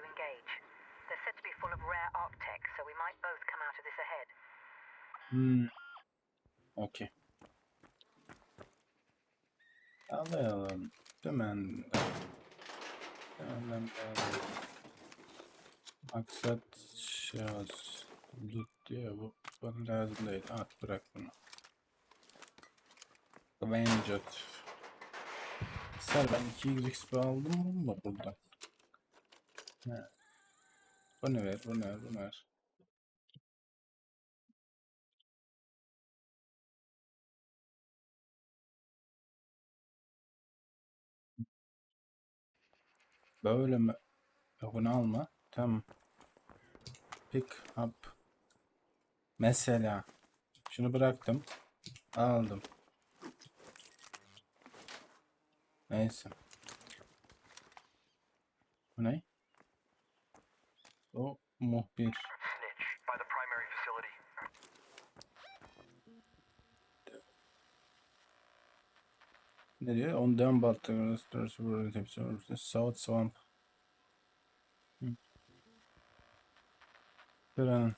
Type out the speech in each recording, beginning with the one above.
you engage. They're said to be full of rare Arctech, so we might both come out of this ahead. Hmm. Okey. Alalım. Hemen. Hemen alalım. Maksat. Loot diyor bu. Bana lazım değil. At bırak bunu. Ser ben 2 XP aldım mı buradan? He. Bu ne ver? Bu ne ver? Bu ne ver? Böyle mi? Yok bunu alma. Tamam. Pick up. Mesela. Şunu bıraktım. Aldım. Neyse. Bu ne? O muhbir. Ne diyor? On the restores were the South Swamp. Şuranın.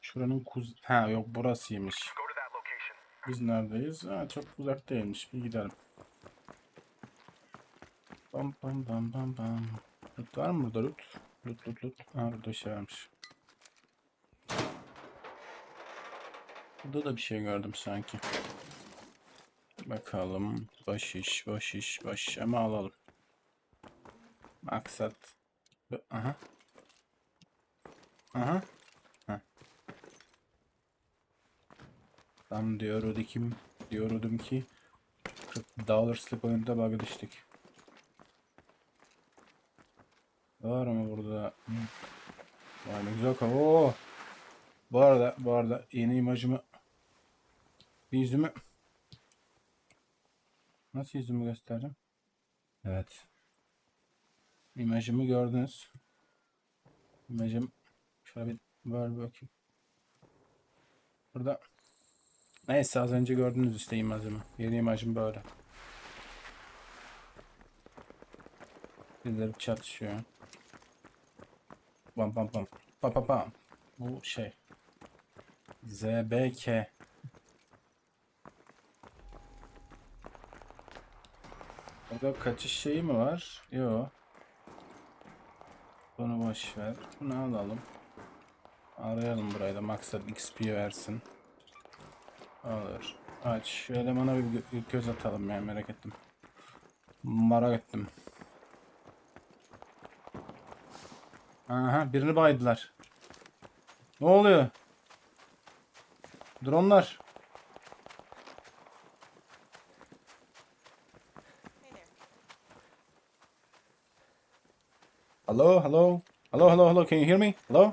Şuranın kuz... Ha yok burasıymış. Biz neredeyiz? Ha çok uzak değilmiş. Bir gidelim. Bam bam bam bam bam. Loot var mı burada loot? Loot loot loot. Ha burada şey varmış. Burada da bir şey gördüm sanki. Bakalım. Baş iş, baş iş, baş ama alalım. Maksat. Aha. Aha. Tam diyordu kim? Diyordum ki 40 dollarslık oyunda bug'a düştük. Var mı burada? Vay ne güzel kafa. Oo. Bu arada, bu arada yeni imajımı bir yüzümü Nasıl yüzümü göstereceğim? Evet. İmajımı gördünüz. İmajım şöyle bir bir bakayım. Burada Neyse az önce gördünüz işte imajımı. Yeni imajım böyle. Birileri çatışıyor. Bam bam bam. Pam pam pam. Bu şey. ZBK. Burada kaçış şeyi mi var? Yok. Bunu boş ver. Bunu alalım. Arayalım burayı da maksat XP versin. Alır. Aç. Şu elemana bir göz atalım ya merak ettim. Merak ettim. Aha birini baydılar. Ne oluyor? Dronlar. Hello, hello, hello, hello, hello. Can you hear me? Hello,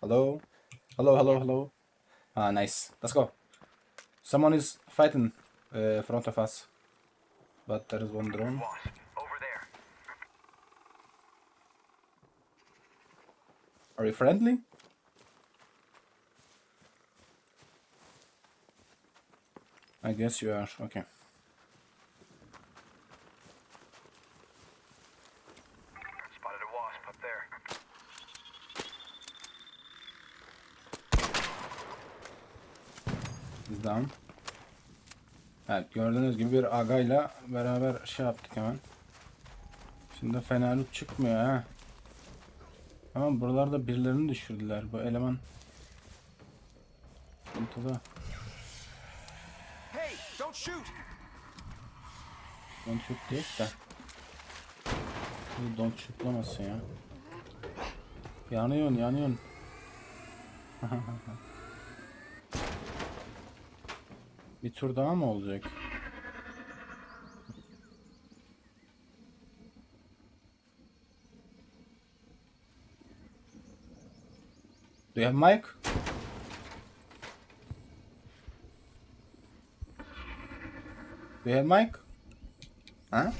hello, hello, hello, hello. Ah, nice. Let's go. Someone is fighting uh, front of us, but there is one drone. Are you friendly? I guess you are. Okay. Spotted a wasp up there. He's down. Evet gördüğünüz gibi bir agayla beraber şey yaptık hemen. Şimdi fena loot çıkmıyor ha. Ama buralarda birilerini düşürdüler. Bu eleman sıkıntılı. Hey, don't shoot! Don't shoot değil de. Bu Don't shootlamasın ya. Yanıyorsun yanıyorsun. Bir tur daha mı olacak? You have mic? Do you have mic? Huh?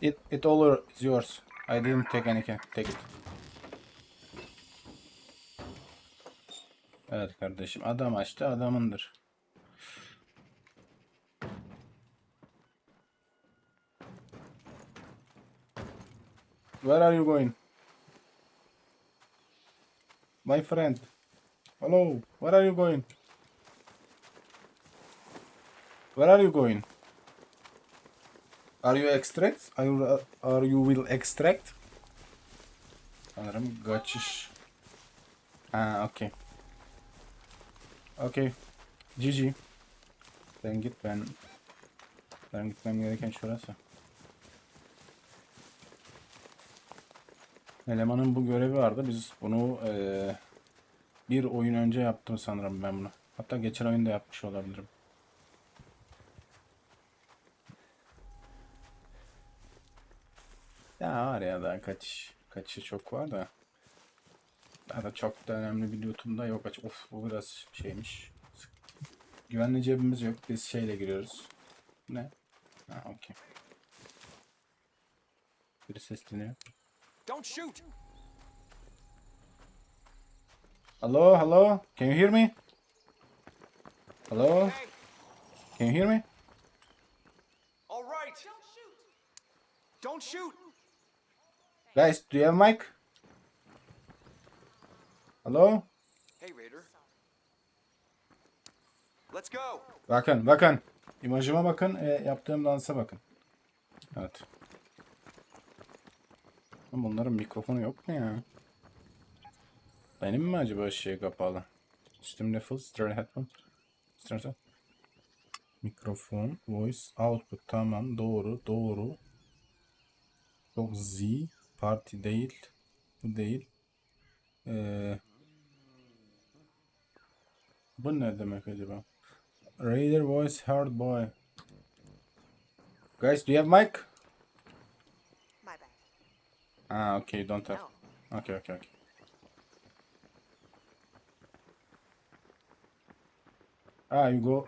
It it all is yours. I didn't take anything. Take it. Evet kardeşim adam açtı adamındır. Where are you going? My friend. Hello, where are you going? Where are you going? Are you extract? Are you, are you will extract? Sanırım kaçış. Ha, okey. Okey. GG. Sen git ben ben gitmem gereken şurası. Elemanın bu görevi vardı. Biz bunu eee, bir oyun önce yaptım sanırım ben bunu. Hatta geçen oyunda yapmış olabilirim. Ya var ya daha kaç kaçı çok var da. Da çok da önemli bir lootum da yok. Aç- Of bu biraz şeymiş. Güvenli cebimiz yok. Biz şeyle giriyoruz. Ne? Ha okey. Biri sesleniyor. Don't shoot! Hello, hello. Can you hear me? Hello? Can you hear me? all right. Don't shoot! Don't shoot! Guys, do you have mic? Hello? Hey, Raider. Let's go. Bakın, bakın. İmajıma bakın, e, yaptığım dansa bakın. Evet. Ama bunların mikrofonu yok mu ya? Benim mi acaba şey kapalı? Üstümde full stereo headphone. Stereo. Mikrofon, voice, output tamam doğru, doğru. Çok Z, parti değil. Bu değil. Ee, bu ne demek acaba? Raider voice hard boy. Guys, do you have mic? My bad. Ah, okay, don't have. No. Okay, okay, okay. Ah, you go.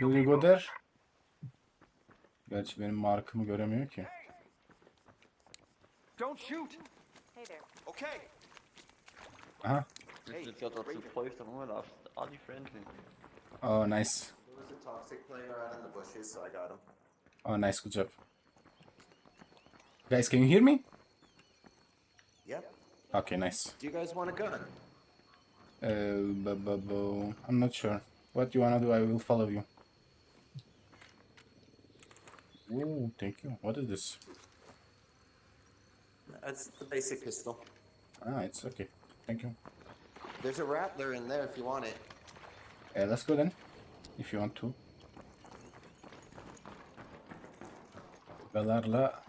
Will you go there? Gerçi benim markımı göremiyor ki. Don't shoot! Hey there. Okay. Aha. Hey, Ik had dat geplooid dan hoor, af. Al die. Oh, nice. There was a toxic playing around in the bushes, so I got him. Oh, nice. Good job. Guys, can you hear me? Yep. Okay, nice. Do you guys want a gun? Uh, bu- bu- bu- I'm not sure. What you wanna do, I will follow you. Ooh, thank you. What is this? That's the basic pistol. Ah, it's okay. Thank you. There's a rattler in there if you want it. Uh, let's go then, if you want to. Galarla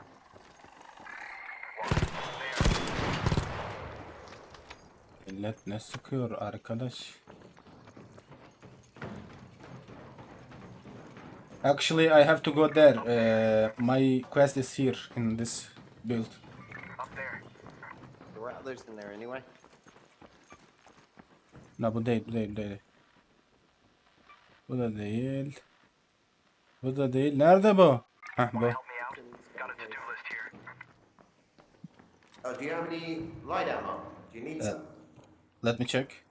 Millet ne sıkıyor arkadaş? Actually, I have to go there. Uh, my quest is here in this build. up there. The rattler's in there anyway. No, bu değil, bu değil, bu değil. Bu da değil. Bu da değil. Nerede bu? Heh bu. Help me out. Got a to-do list here. Oh, do you have any light ammo? Do you need Uh, some? Let me check.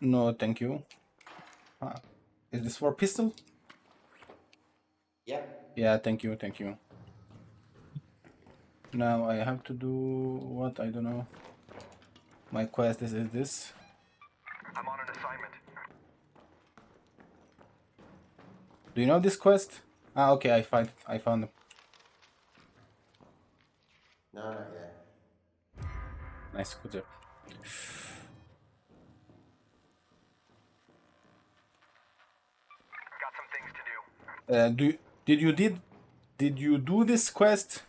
No, thank you. Ah, is this for pistol? Yeah. Yeah, thank you, thank you. Now I have to do what I don't know. My quest is, is this. I'm on an assignment. Do you know this quest? Ah, okay, I find I found it. No, not yet. Nice, good job. Got some things to do. Uh, do did you did did you do this quest?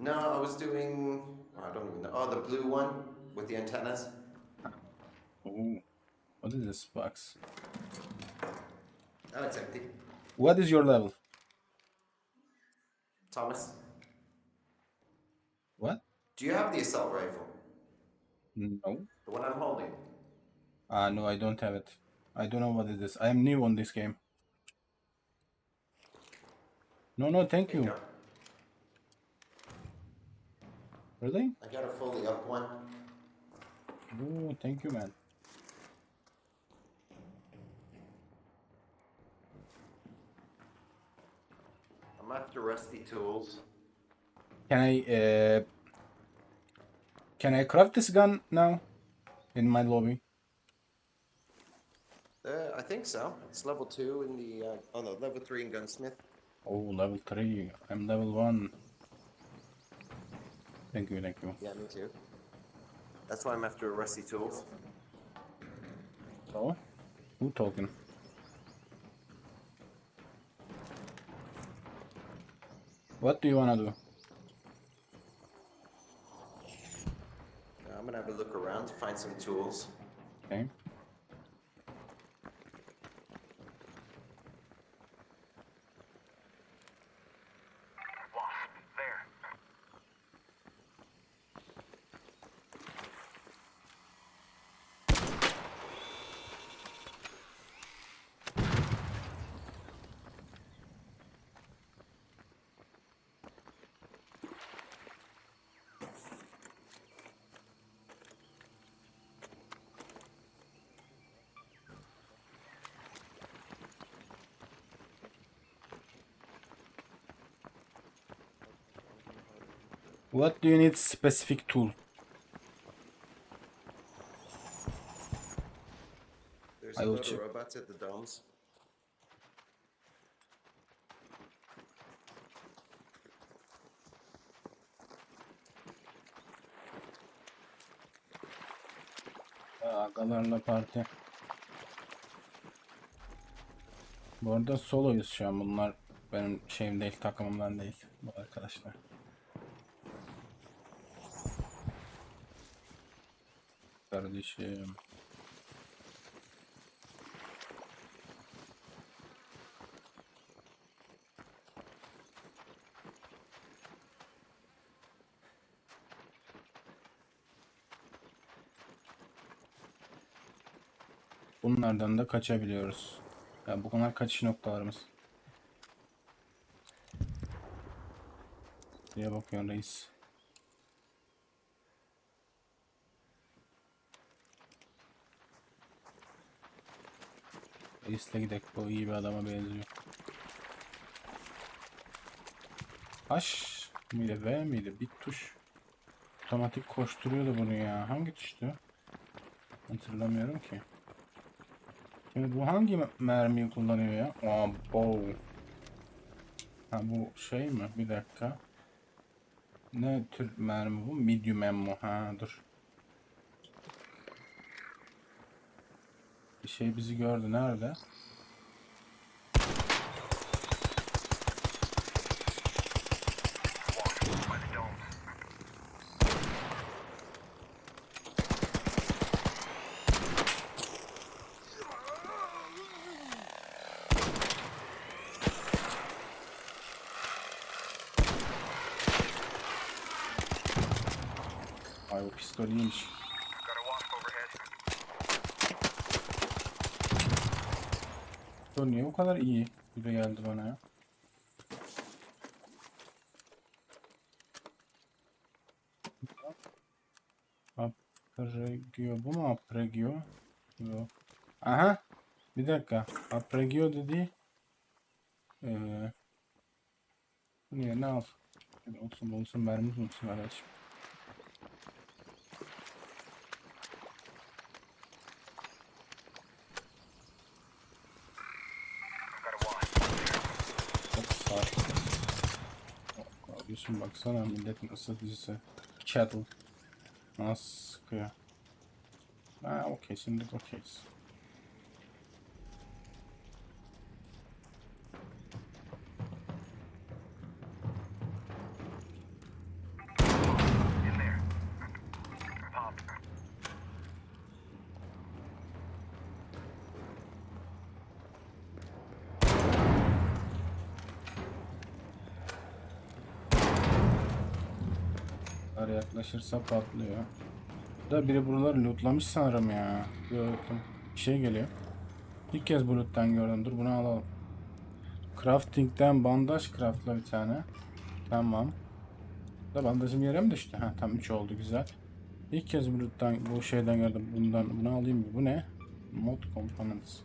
No, I was doing. oh, I don't even know. Oh, the blue one with the antennas. Ooh, what is this box? Oh, it's empty. What is your level? Thomas, What? do you have the assault rifle? No. The one I'm holding? Ah, no, I don't have it. I don't know what is this. I am new on this game. No, no, thank you you. go. Really? I got a fully up one. Oh, thank you, man. I'm after rusty tools. Can I, uh, can I craft this gun now? In my lobby? Uh, I think so. It's level two in the. Uh, oh no, level three in gunsmith. Oh, level 3. I'm level 1. Thank you, thank you. Yeah, me too. That's why I'm after rusty tools. Oh? who talking? What do you wanna do? Uh, I'm gonna have a look around to find some tools. Okay. What do you need specific tool? There's I will check. robots at the domes. Agalarla parti. Bu arada soloyuz şu an bunlar benim şeyim değil takımımdan değil bu arkadaşlar. Kardeşim. Bunlardan da kaçabiliyoruz. Ya bu kadar kaçış noktalarımız. Diye bakıyorsun reis. Reisle gidek bu iyi bir adama benziyor. H miydi V miydi? Bir tuş. Otomatik koşturuyordu bunu ya. Hangi tuştu? Hatırlamıyorum ki. Şimdi bu hangi me- mermiyi kullanıyor ya? Aa, bow. Ha bu şey mi? Bir dakika. Ne tür mermi bu? Medium ammo. Ha dur. Şey bizi gördü. Nerede? Ay o pistol iyiymiş. Got a wasp overhead. Pistol niye bu kadar iyi? gibi geldi bana ya. Apregio bu mu Apregio? Yok. Aha. Bir dakika. Apregio dedi. Ee, niye ne al? Olsun olsun mermi olsun kardeşim. Baksana milletin ısıtıcısı. Kettle. Nasıl sıkıyor. Ha okey şimdi okeyiz. Eğer yaklaşırsa patlıyor. Da biri buraları lootlamış sanırım ya. Gördüm. Bir şey geliyor. İlk kez bu loot'tan gördüm. Dur bunu alalım. Crafting'den bandaj craftla bir tane. Tamam. Da bandajım yere mi düştü? Ha tam 3 oldu güzel. İlk kez buradan bu şeyden gördüm. Bundan bunu alayım bir. Bu ne? Mod components.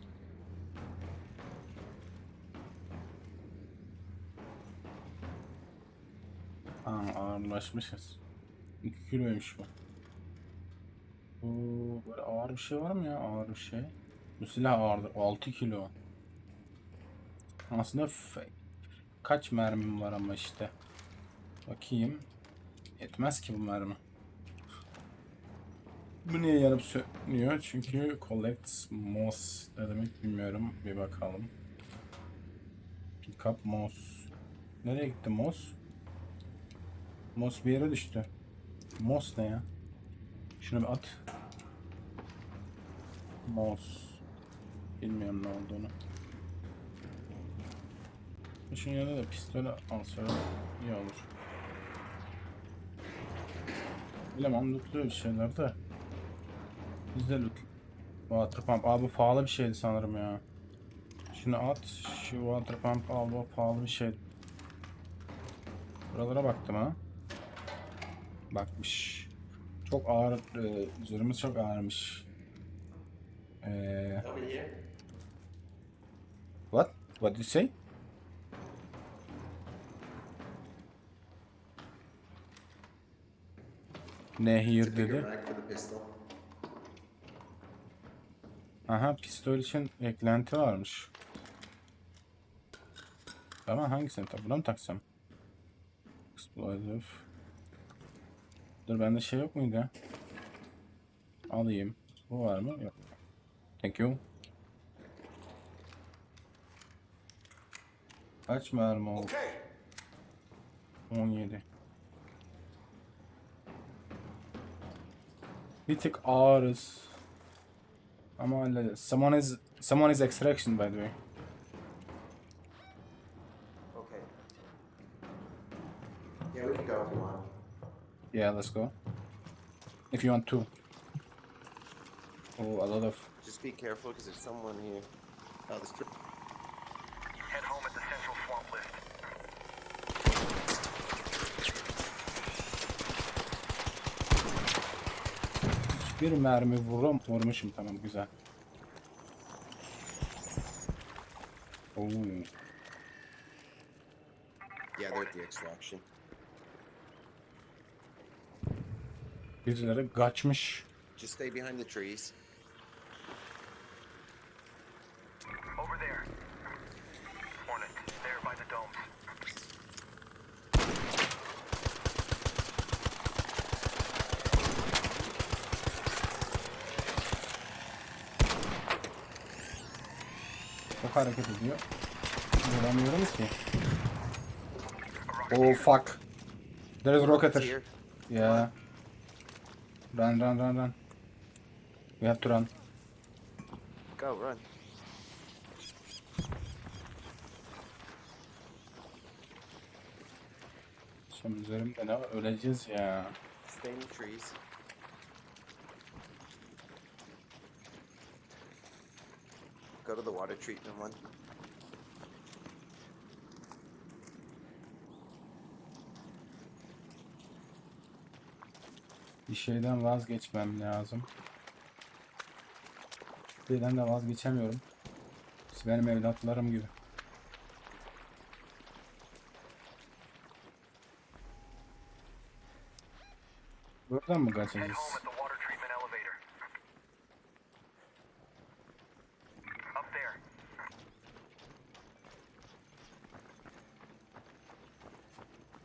Aa ağırlaşmışız. 2 kiloymuş bu. Bu böyle ağır bir şey var mı ya? Ağır bir şey. Bu silah ağırdır. 6 kilo. Aslında kaç mermim var ama işte. Bakayım. Yetmez ki bu mermi. Bu niye yanıp sönüyor? Çünkü collect moss ne demek bilmiyorum. Bir bakalım. Pick up moss. Nereye gitti moss? Moss bir yere düştü. Moss ne ya? Şunu bir at. Moss. Bilmiyorum ne olduğunu. Şunun yanında da pistol alsa iyi olur. Bilemem lootluyor bir şeyler de. Biz de loot. Water pump. Abi pahalı bir şeydi sanırım ya. Şunu at. Şu water pump al pahalı bir şey. Buralara baktım ha. Bakmış. Çok ağır. E, üzerimiz çok ağırmış. Here. What? What did you say? Ne It's a here bigger dedi. Aha pistol için eklenti varmış. Tamam hangisini? Buna mı taksam? Explosive. Dur bende şey yok muydu ya? Alayım. Bu var mı? Yok. Thank you. Kaç mermi oldu? Okay. 17. Bir tık ağırız. Ama hallederiz. Someone is, someone is extraction by the way. Yeah, let's go. If you want to. Oh, a lot of... Just be careful because there's someone here. Oh, this trip. Head home at the central swamp list. Bir mermi vurum, vurmuşum tamam güzel. Oo, Yeah, they're at the extraction. Birileri kaçmış. Just stay behind the trees. Over there. Hornet, there by the domes. Çok hareket ediyor. Vuramıyorum ki. Oh fuck. There is rocketer. Yeah. Run, run, run, run. We have to run. Go, run. Şimdi üzerimde ne var? Öleceğiz ya. Stay in the trees. Go to the water treatment one. Bir şeyden vazgeçmem lazım. Bir şeyden de vazgeçemiyorum. Siz benim evlatlarım gibi. Buradan mı kaçacağız? home at the water treatment elevator. Up there.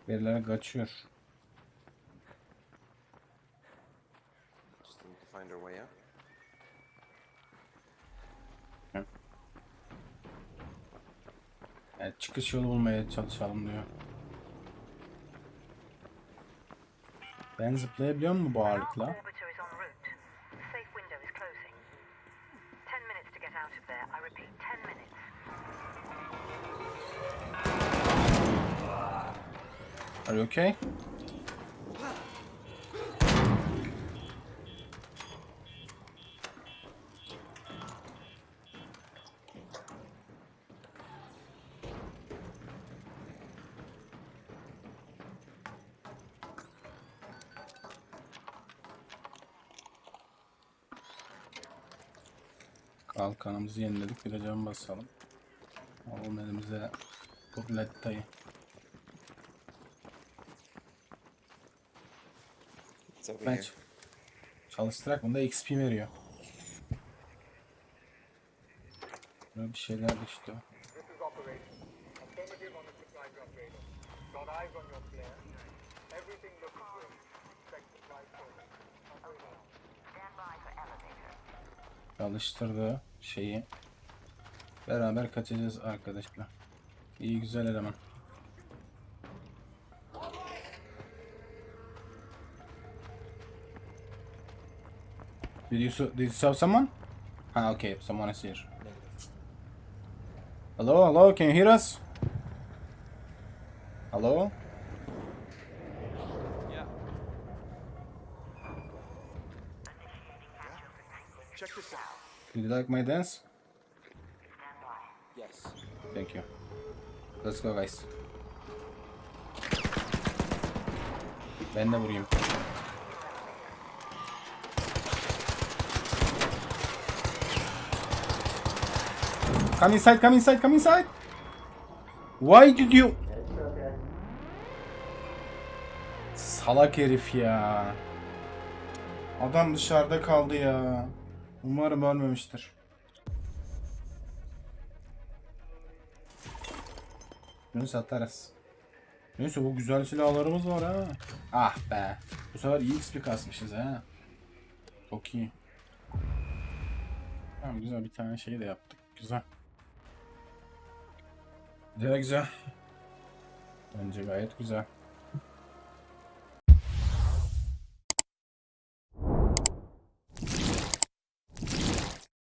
Birileri kaçıyor. Just need to find our way out. Yani çıkış yolu bulmaya çalışalım diyor. Ben zıplayabiliyor mu bu ağırlıkla? orbiter is en route. The safe window is closing. Ten minutes to get out of there. I repeat, ten minutes. Are you okay? Kalkanımızı yeniledik. Bir de cam basalım. Alalım elimize over Ben çalıştırak bunda XP veriyor. Böyle bir şeyler düştü. This şeyi beraber kaçacağız arkadaşlar. İyi güzel eleman. Did you, did you saw someone? Ah, okay, someone is here. Hello, hello, can you hear us? Hello? Check this out. Did you like my dance? Yes. Thank you. Let's go guys. Ben de vurayım. Come inside, come inside, come inside. Why did you... Salak herif ya. Adam dışarıda kaldı ya. Umarım ölmemiştir. Neyse atarız. Neyse bu güzel silahlarımız var ha. Ah be. Bu sefer iyi XP kasmışız ha. Çok iyi. Tamam güzel bir tane şey de yaptık. Güzel. Güzel güzel. Bence gayet güzel.